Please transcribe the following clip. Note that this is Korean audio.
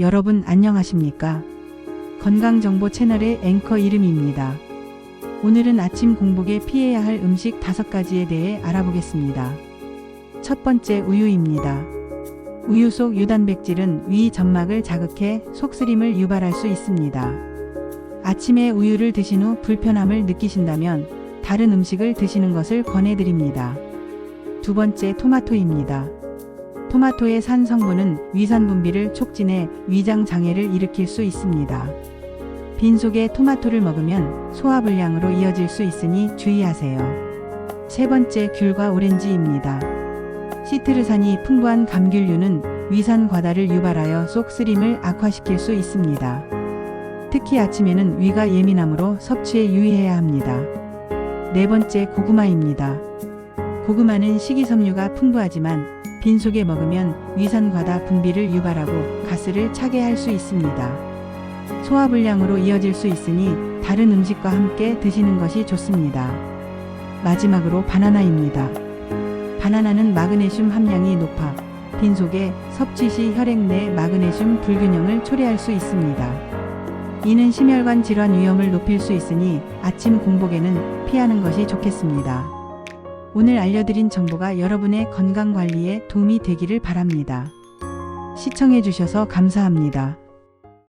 여러분 안녕하십니까? 건강정보 채널의 앵커 이름입니다. 오늘은 아침 공복에 피해야 할 음식 다섯 가지에 대해 알아보겠습니다. 첫 번째 우유입니다. 우유 속 유단백질은 위 점막을 자극해 속쓰림을 유발할 수 있습니다. 아침에 우유를 드신 후 불편함을 느끼신다면 다른 음식을 드시는 것을 권해드립니다. 두 번째 토마토입니다. 토마토의 산 성분은 위산 분비를 촉진해 위장 장애를 일으킬 수 있습니다. 빈속에 토마토를 먹으면 소화불량으로 이어질 수 있으니 주의하세요. 세 번째 귤과 오렌지입니다. 시트르산이 풍부한 감귤류는 위산 과다를 유발하여 속 쓰림을 악화시킬 수 있습니다. 특히 아침에는 위가 예민하므로 섭취에 유의해야 합니다. 네 번째 고구마입니다. 고구마는 식이섬유가 풍부하지만 빈속에 먹으면 위산 과다 분비를 유발하고 가스를 차게 할 수 있습니다. 소화불량으로 이어질 수 있으니 다른 음식과 함께 드시는 것이 좋습니다. 마지막으로 바나나입니다. 바나나는 마그네슘 함량이 높아 빈속에 섭취 시 혈액 내 마그네슘 불균형을 초래할 수 있습니다. 이는 심혈관 질환 위험을 높일 수 있으니 아침 공복에는 피하는 것이 좋겠습니다. 오늘 알려드린 정보가 여러분의 건강 관리에 도움이 되기를 바랍니다. 시청해 주셔서 감사합니다.